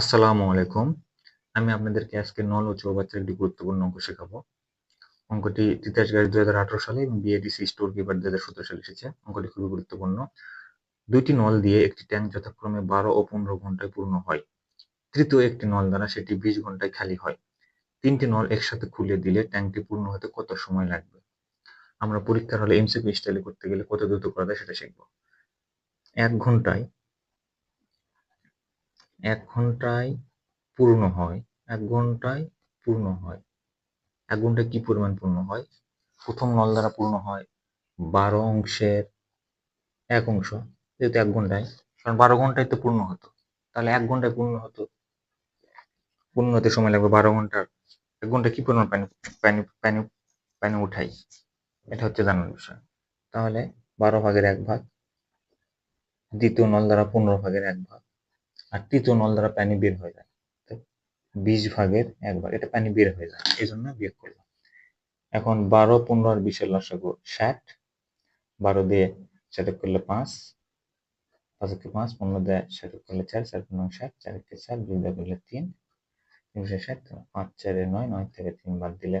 আসসালামু আলাইকুম। আমি আপনাদেরকে আজকে নল ও চৌবাচ্চার একটি গুরুত্বপূর্ণ অঙ্ক শেখাবো। অঙ্কটি তিতাস গাড়ি দুই হাজার আঠারো সালে এবং বিএডিসি স্টোর কিপার দুই হাজার সতেরো সালে এসেছে। অঙ্কটি খুবই গুরুত্বপূর্ণ। দুইটি নল দিয়ে একটি ট্যাঙ্ক যথাক্রমে বারো ও পনেরো ঘন্টায় পূর্ণ হয়। তৃতীয় একটি নল দ্বারা সেটি বিশ ঘন্টায় খালি হয়। তিনটি নল একসাথে খুলে দিলে ট্যাঙ্কটি পূর্ণ হতে কত সময় লাগবে? আমরা পরীক্ষার হলে এমসিকিউ স্টাইলে করতে গেলে কত দ্রুত করা যায় সেটা শিখব। এক ঘন্টায় এক ঘন্টায় পূর্ণ হয়, এক ঘন্টায় পূর্ণ হয়। এক ঘন্টায় কি পরিমাণ পূর্ণ হয়? প্রথম নল দ্বারা পূর্ণ হয় বারো অংশের এক অংশ। যেহেতু এক ঘন্টায়, কারণ বারো ঘন্টায় তো পূর্ণ হতো। তাহলে এক ঘন্টায় পূর্ণ হতো। পূর্ণ হতে সময় লাগবে বারো ঘণ্টার। এক ঘন্টায় কি পরিমাণ পানি পানি পানি পানি উঠাই? এটা হচ্ছে জানার বিষয়। তাহলে বারো ভাগের এক ভাগ, দ্বিতীয় নল দ্বারা পনেরো ভাগের এক ভাগ। আর তৃতীয় নল দ্বারা পানি বের হয়ে যায়। তো বিশ ভাগের এক ভাগ, এটা পানি বের হয়ে যায় এই জন্য বিয়োগ করলাম। এখন বারো, পনেরো আর বিশের লসাগু ষাট, বারো দিয়ে ষাট করলে পাঁচ পাঁচ একে পাঁচ, পনেরো দিয়ে ষাট করলে চার চার পনেরো ষাট, চার একে চার, দুই দিয়ে করলে তিন তিনশো ষাট, পাঁচ, চারে নয় নয় থেকে তিন বাদ দিলে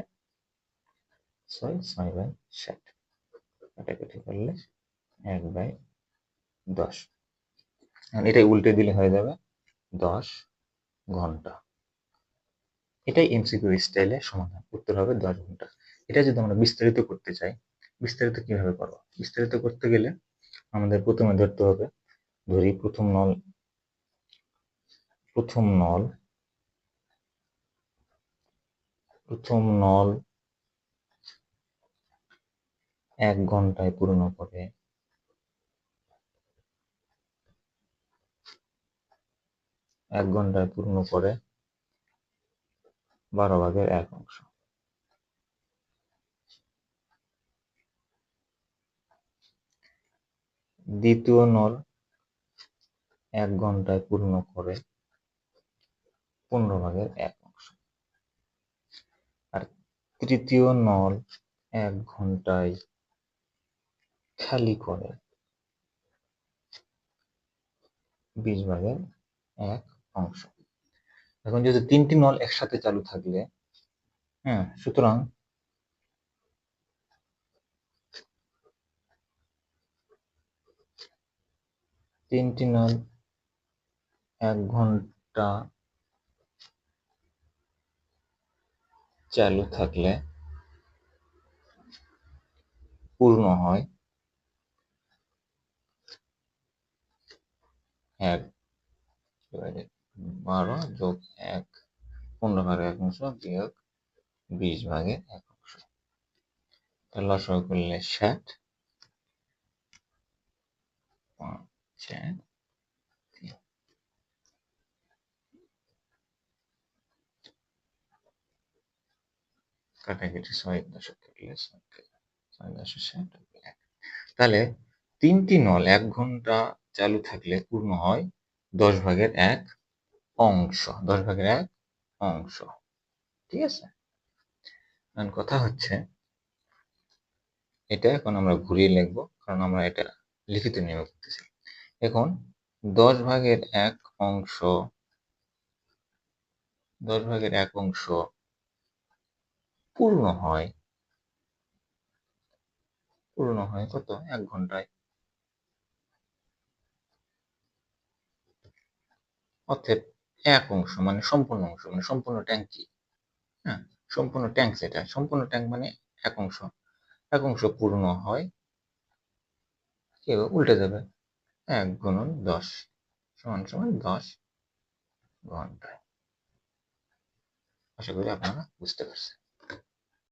ছয় ছয় বাই ষাট। কাটাকাটি করলে এক বাই দশ। এটাই উল্টে দিলে হয়ে যাবে দশ ঘণ্টা। এটাই এমসিকিউ স্টাইলে সমাধান। উত্তর হবে দশ ঘণ্টা। এটা যদি আমরা বিস্তারিত করতে চাই, বিস্তারিত কীভাবে করব? বিস্তারিত করতে গেলে আমাদের প্রথমে ধরতে হবে, ধরি প্রথম নল প্রথম নল প্রথম নল এক ঘন্টায় পূর্ণ করে এক ঘন্টায় পূর্ণ করে বারো ভাগের এক অংশ। দ্বিতীয় নল এক ঘন্টায় পূর্ণ করে পনেরো ভাগের এক অংশ। আর তৃতীয় নল এক ঘন্টায় খালি করে বিশ ভাগের এক অংশ। এখন যদি তিনটি নল একসাথে চালু থাকলে হ্যাঁ সুতরাং তিনটি নল এক ঘণ্টা চালু থাকলে পূর্ণ হয় এক। বারো যোগ এক, পনেরো ভাগের এক অংশ বিয়োগ বিশ ভাগের এক অংশ। লসগু করলে ষাট কাটাকাটি ছয় ষাট তাহলে তিনটি নল এক ঘণ্টা চালু থাকলে পূর্ণ হয় দশ ভাগের এক অংশ দশ ভাগের এক অংশ। ঠিক আছে? কথা হচ্ছে, এটা এখন আমরা ঘুরিয়ে লিখব, কারণ আমরা এটা লিখিত নিয়মে করতেছি। এখন দশ ভাগের এক অংশ, দশ ভাগের এক অংশ পূর্ণ হয় পূর্ণ হয় কত? এক ঘন্টায়। অর্থাৎ এক অংশ মানে সম্পূর্ণ অংশ মানে সম্পূর্ণ ট্যাঙ্ক কি? হ্যাঁ সম্পূর্ণ ট্যাঙ্ক সেটা সম্পূর্ণ ট্যাঙ্ক মানে এক অংশ এক অংশ পূর্ণ হয়, কি উল্টে যাবে। এক গুণন দশ, সমান সমান দশ ঘন্টায়। আশা করি আপনারা বুঝতে পারছেন।